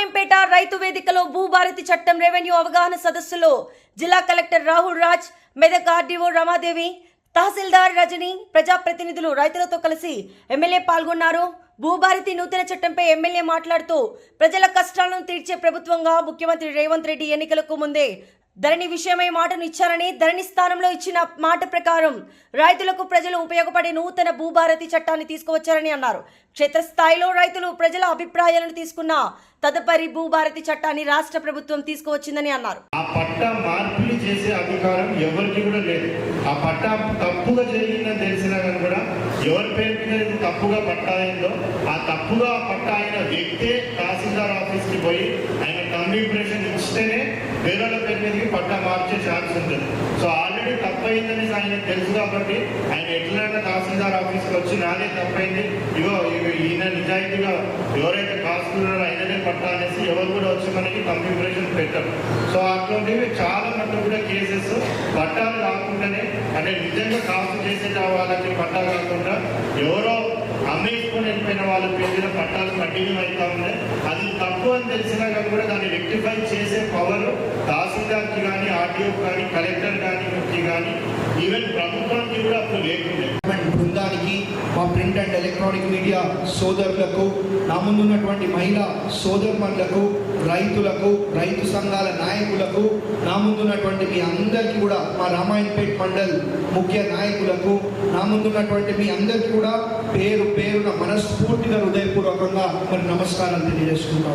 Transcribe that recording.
రైతు వేదికలో భూభారతి చట్టం రెవెన్యూ అవగాహన సదస్సులో జిల్లా కలెక్టర్ రాహుల్ రాజ్ మెదక్ ఆర్డీఓ రమాదేవి తహసీల్దార్ రజని ప్రజాప్రతినిధులు రైతులతో కలిసి ఎమ్మెల్యే పాల్గొన్నారు. భూభారతి నూతన చట్టంపై ఎమ్మెల్యే మాట్లాడుతూ ప్రజల కష్టాలను తీర్చే ప్రభుత్వంగా ముఖ్యమంత్రి రేవంత్ రెడ్డి ఎన్నికలకు ముందే ధరణి విషయమై మాటను ఇచ్చారని ధరణి స్థానంలో ఇచ్చిన మాట ప్రకారం రైతులకు ప్రజలు ఉపయోగపడే నూతన భూభారతి చట్టాన్ని తీసుకువచ్చారని అన్నారు. క్షేత్రస్థాయిలో రైతులు ప్రజల అభిప్రాయాలను తీసుకున్న తదుపరి భూభారతి చట్టాన్ని రాష్ట్ర ప్రభుత్వం తీసుకువచ్చిందని అన్నారు. ఆ పట్టా మార్పులు చేసే అధికారం ఎవరికి కూడా లేదు. ఆ పట్టా తప్పుగా జరిగిందని తెలిసినా కానీ కూడా ఎవరి పేరు మీద తప్పుగా పట్టా అయిందో ఆ తప్పుగా పట్టా అయిన వ్యక్తే తహసీల్దార్ ఆఫీస్కి పోయి ఆయన కమ్యూనికేషన్ ఇస్తేనే వేరే పేరు మీదకి పట్టా మార్చే ఛాన్స్ ఉంటుంది. సో ఆల్రెడీ తప్పైందని అయిందని ఆయనకు తెలుసు కాబట్టి ఆయన ఎట్లైనా తహసీల్దార్ ఆఫీస్కి వచ్చి నాదే తప్పైంది. ఇగో ఈయన నిజాయితీగా ఎవరైతే కాసుకున్నారో ఆయననే పట్టా అనేసి ఎవరు కూడా వచ్చి మనకి కంప్యూటరేషన్ పెట్టరు. సో అటువంటివి చాలా మటుకు కూడా కేసెస్ పట్టాలు కాకుండానే అంటే నిజంగా కాసు చేసే వాళ్ళకి పట్టా కాకుండా ఎవరో అమ్మేసుకొని వెళ్ళిపోయిన వాళ్ళ పేరు పట్టాలు కంటిన్యూ అవుతా ఉన్నాయి అది తప్పు అని తెలిసినా కానీ కూడా దాన్ని వ్యక్తి చేసే పవర్ తహసీల్దార్కి కానీ ఆర్టీఓ కానీ కలెక్టర్ కానీ కానీ ఈవెన్ ప్రభుత్వానికి కూడా అప్పుడు లేకుండా. బృందానికి మా ప్రింట్ అండ్ ఎలక్ట్రానిక్ మీడియా సోదరులకు నా ముందున్నటువంటి మహిళా సోదరులకు రైతులకు రైతు సంఘాల నాయకులకు నా ముందున్నటువంటి మీ అందరికీ కూడా మా రామాయణపేట్ మండల్ ముఖ్య నాయకులకు నా ముందున్నటువంటి మీ అందరికీ కూడా పేరు పేరున మనస్ఫూర్తిగా హృదయపూర్వకంగా మరి నమస్కారాలు తెలియజేసుకుంటా